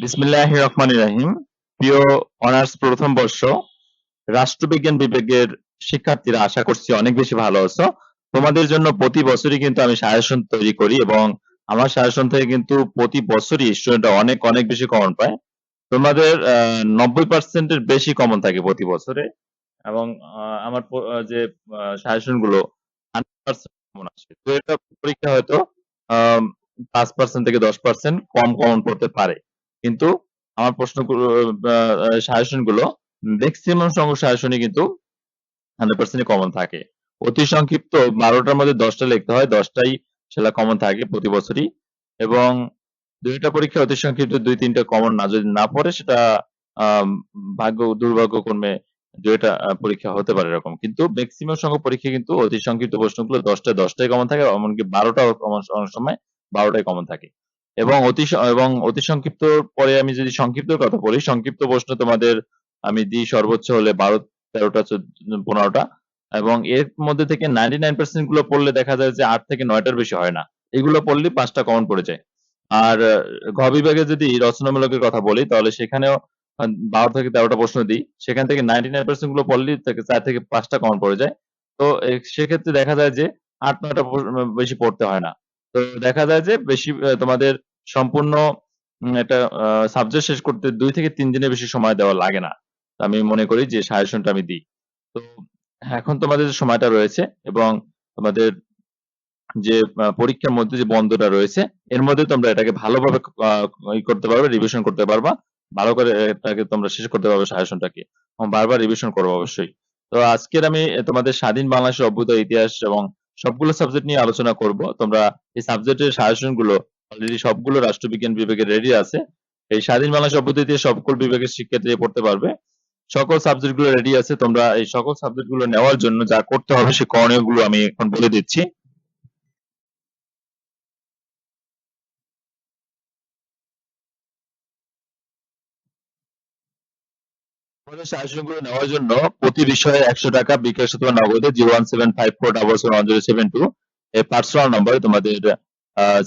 বিসমিল্লাহ রহমান রাহিম। প্রিয় অনার্স প্রথম বর্ষ, রাষ্ট্রবিজ্ঞান বিভাগের শিক্ষার্থীরা আশা করছি অনেক বেশি ভালো আছো। তোমাদের জন্য প্রতি বছরই কিন্তু আমি সাজেশন তৈরি করি এবং আমার সাজেশন থেকে কিন্তু প্রতি বছরই স্টুডেন্টরা অনেক অনেক বেশি কমন পায়। তোমাদের নব্বই পার্সেন্টের বেশি কমন থাকে প্রতি বছরে এবং আমার যে সাজেশনগুলো পরীক্ষা হয়তো পাঁচ পার্সেন্ট থেকে দশ পার্সেন্ট কম কমন পড়তে পারে। কিন্তু আমার প্রশ্নগুলো সাজেশনগুলো ম্যাক্সিমাম সংখ্যক সাজেশনই কিন্তু হান্ড্রেড পার্সেন্ট কমন থাকে। অতি সংক্ষিপ্ত বারোটার মধ্যে দশটা লিখতে হয় দশটাই সেটা কমন থাকে প্রতি বছরই। এবং দুইটা পরীক্ষা অতি সংক্ষিপ্ত দুই তিনটা কমন না যদি না পড়ে সেটা ভাগ্য দুর্ভাগ্যক্রমে দুইটা আহ, পরীক্ষা হতে পারে এরকম। কিন্তু ম্যাক্সিমাম সংখ্যক পরীক্ষা কিন্তু অতি সংক্ষিপ্ত প্রশ্নগুলো দশটায় দশটাই কমন থাকে এমনকি বারোটা অনেক সময় বারোটাই কমন থাকে। এবং অতি এবং অতি সংক্ষিপ্ত পরে আমি যদি সংক্ষিপ্ত কথা বলি, সংক্ষিপ্ত প্রশ্ন তোমাদের আমি দিই সর্বোচ্চ হলে বারো, তেরোটা পনেরোটা। এবং এর মধ্যে থেকে নাইনটি নাইন পার্সেন্টগুলো পড়লে দেখা যায় যে আট থেকে নয়টার বেশি হয় না। এগুলো পড়লে পাঁচটা কমন পড়ে যায়। আর, ঘ বিভাগে যদি রচনামূলকের কথা বলি, তাহলে সেখানেও বারো থেকে তেরোটা প্রশ্ন দিই। সেখান থেকে নাইনটি নাইন পার্সেন্টগুলো পড়লেই থেকে চার থেকে পাঁচটা কমন পড়ে যায়। তো সেক্ষেত্রে দেখা যায় যে আট, নয়টা বেশি পড়তে হয় না। তো দেখা যায় যে বেশি তোমাদের সম্পূর্ণ একটা সাবজেক্ট শেষ করতে দুই থেকে তিন দিনের বেশি সময় দেওয়া লাগে না। আমি মনে করি যে সাজেশনটা আমি দিই। তো এখন তোমাদের যে সময়টা রয়েছে এবং তোমাদের যে পরীক্ষার মধ্যে যে বন্ধটা রয়েছে, এর মধ্যে তোমরা এটাকে ভালোভাবে করতে পারবে রিভিশন করতে পারবা। ভালো করে এটাকে তোমরা শেষ করতে পারবে সাজেশনটাকে বারবার রিভিশন করব অবশ্যই। তো আজকের আমি তোমাদের স্বাধীন বাংলাদেশের অভ্যুদয় ইতিহাস এবং সবগুলো সাবজেক্ট নিয়ে আলোচনা করব। তোমরা এই সাবজেক্টের সাজেশনগুলো অলরেডি সবগুলো রাষ্ট্রবিজ্ঞান বিভাগে রেডি আছে। এই স্বাধীন বাংলা সভ্যতা দিয়ে সকল বিভাগের শিক্ষার্থী পড়তে পারবে। সকল সাবজেক্টগুলো রেডি আছে। তোমরা এই সকল সাবজেক্টগুলো নেওয়ার জন্য যা করতে হবে সে করণীয়গুলো আমি এখন বলে দিচ্ছি। আমাদের সাজেশনগুলো নেওয়ার জন্য প্রতি বিষয়ে একশো টাকা বিকাশ অথবা নগদে zero one seven five four double seven one zero seven two এই পার্সোনাল নম্বরে তোমাদের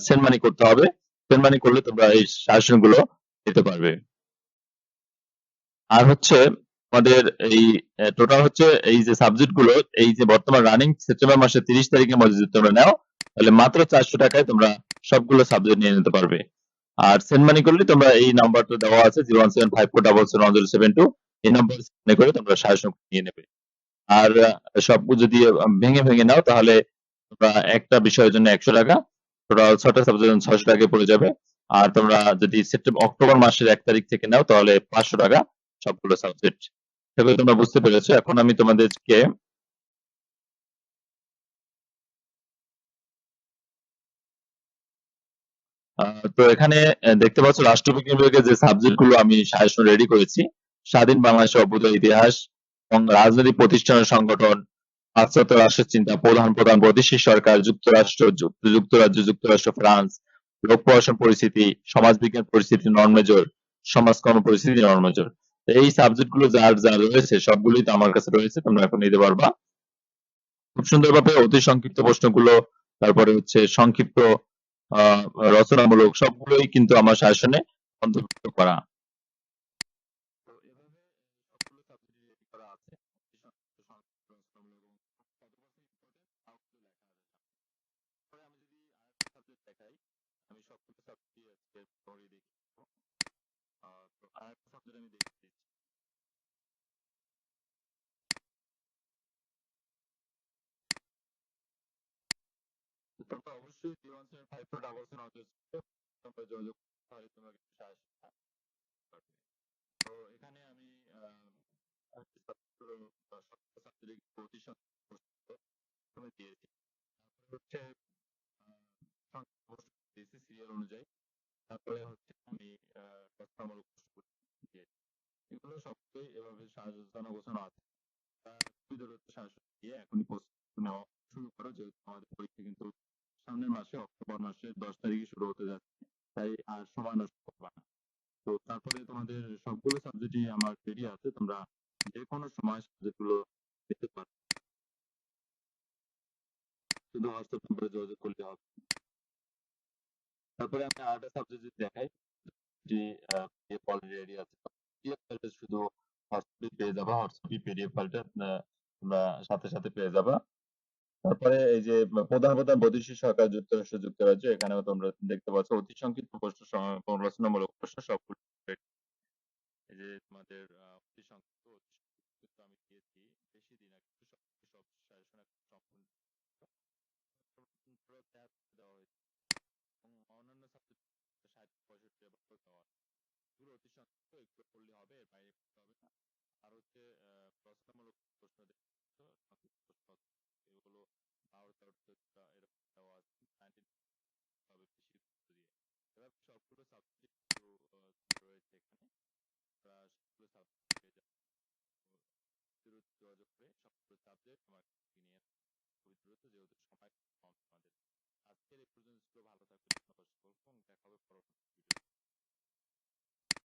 সেন্ড মানি করতে হবে। সেন্ড মানি করলে তোমরা এই গুলো নিতে পারবে। আর হচ্ছে আমাদের এই টোটাল হচ্ছে এই যে সাবজেক্টগুলো এই যে বর্তমান রানিং সেপ্টেম্বর মাসের তিরিশ তারিখের মধ্যে যদি তোমরা নাও, তাহলে মাত্র চারশো টাকায় তোমরা সবগুলো সাবজেক্ট নিয়ে নিতে পারবে। আর সেন্ড মানি করলে তোমরা এই নাম্বারটা দেওয়া আছে zero one seven five four double seven one zero seven two এই নাম্বার সেন্ড করে তোমরা সাজেশন নিয়ে নেবে। আর সব যদি ভেঙে ভেঙে নাও, তাহলে তোমরা একটা বিষয়ের জন্য একশো টাকা টোটাল ছটা সাবজেক্ট ছয়শো টাকা পড়ে যাবে। আর তোমরা যদি সেপ্টেম্বর অক্টোবর মাসের এক তারিখ থেকে নাও, তাহলে পাঁচশো টাকা সবগুলো সাবজেক্ট সেগুলো তোমরা বুঝতে পেরেছ। এখন আমি তোমাদেরকে তো এখানে দেখতে পাচ্ছ রাষ্ট্রবিজ্ঞান বিভাগের যে সাবজেক্টগুলো আমি সাজেশন রেডি করেছি স্বাধীন বাংলাদেশের অভ্যুদয় ইতিহাস এবং রাজনৈতিক প্রতিষ্ঠানের সংগঠন পাশ্চাত্য রাষ্ট্রের চিন্তা প্রধান প্রধান বৈদেশিক সরকার যুক্তরাষ্ট্র যুক্তরাজ্য যুক্তরাষ্ট্র ফ্রান্স লোক প্রশাসন পরিস্থিতি সমাজ বিজ্ঞান পরিস্থিতি নন মেজর সমাজকর্ম পরিস্থিতি নন মেজর এই সাবজেক্টগুলো যার যা রয়েছে সবগুলোই তো আমার কাছে রয়েছে তোমরা এখন নিতে পারবা। খুব সুন্দরভাবে অতি সংক্ষিপ্ত প্রশ্নগুলো তারপরে হচ্ছে সংক্ষিপ্ত আহ, রচনামূলক সবগুলোই কিন্তু আমার শাসনে অন্তর্ভুক্ত করা তো এভাবে সবগুলো সাবজেক্ট রেডি করা আছে অতি সংক্ষিপ্ত, সংক্ষিপ্ত, রচনামূলক এবং কত পার্সেন্ট ইম্পর্টেন্ট তাও কিন্তু লেখা আছে সামনে। পরে আমি যদি আরেকটা সাবজেক্ট দেখাই। আমি সবগুলো সাবজেক্ট আজকে পরে দেখি। তো আরেকটা সাবজেক্ট আমি দেখে দিচ্ছি অবশ্যই যোগাযোগ সাহায্য তো এখানে আমি দিয়েছি হচ্ছে সিরিয়াল অনুযায়ী, তারপরে হচ্ছে আমি দিয়েছি এগুলো সবগুলোই এভাবে সাজানো গোছানো আছে। দিয়ে এখনই প্রস্তুতি নেওয়া শুরু করো, যেহেতু আমাদের পরীক্ষা কিন্তু সামনের মাসে, অক্টোবর মাসের দশ তারিখে শুরু হতে যাচ্ছে। তাই আর সময় নষ্ট করবা না। তো তারপরে তোমাদের সবগুলো সাবজেক্টই আমার রেডি আছে, তোমরা যে কোনো সময় সাবজেক্টগুলো পেতে পারো। শুধু হোয়াটসঅ্যাপ নম্বরে যোগাযোগ করলে হবে। তারপরে আমি আরেকটা সাবজেক্ট যদি দেখাই, যে রেডি আছে পিডিএফ ফাইলটা শুধু হোয়াটসঅ্যাপে পেয়ে যাবা হোয়াটসঅ্যাপে পিডিএফ ফাইলটা তোমরা সাথে সাথে পেয়ে যাবা। তারপরে এই যে প্রধান প্রধান বৈদেশিক সরকার, যুক্তরাষ্ট্র, যুক্তরাজ্য, এখানেও তোমরা দেখতে পাচ্ছ, অতি সংক্ষিপ্ত প্রশ্ন সম- রচনামূলক প্রশ্ন সবগুলো এই যে, তোমাদের অতি সংক্ষিপ্ত আমি দিয়েছি, বেশি দিন আগে সব সম্পূর্ণ দেওয়া হয়েছে এবং অন্যান্য সাবজেক্ট ষাট পঁয়ষট্টি বা এগুলো অতি সংক্ষিপ্ত এগুলো পড়লে হবে, এর বাইরে পড়তে হবে না। আর হচ্ছে রচনামূলক প্রশ্ন এগুলো বারো তেরো এরকম দেওয়া আছে। হবে বেশি গুরুত্ব দিয়ে। এবার সবগুলো সাবজেক্ট রয়েছে এখানে। সবগুলো সাবজেক্ট পেয়ে যাব। দ্রুত যোগাযোগ করে সবগুলো সাবজেক্ট আমার নিয়ে খুবই দ্রুত, যেহেতু সময় কম আমাদের। আজকের এই পর্যন্ত ভালো থাকবে ধন্যবাদ সকলকে। এবং দেখা হবে পরবর্তী ভিডিও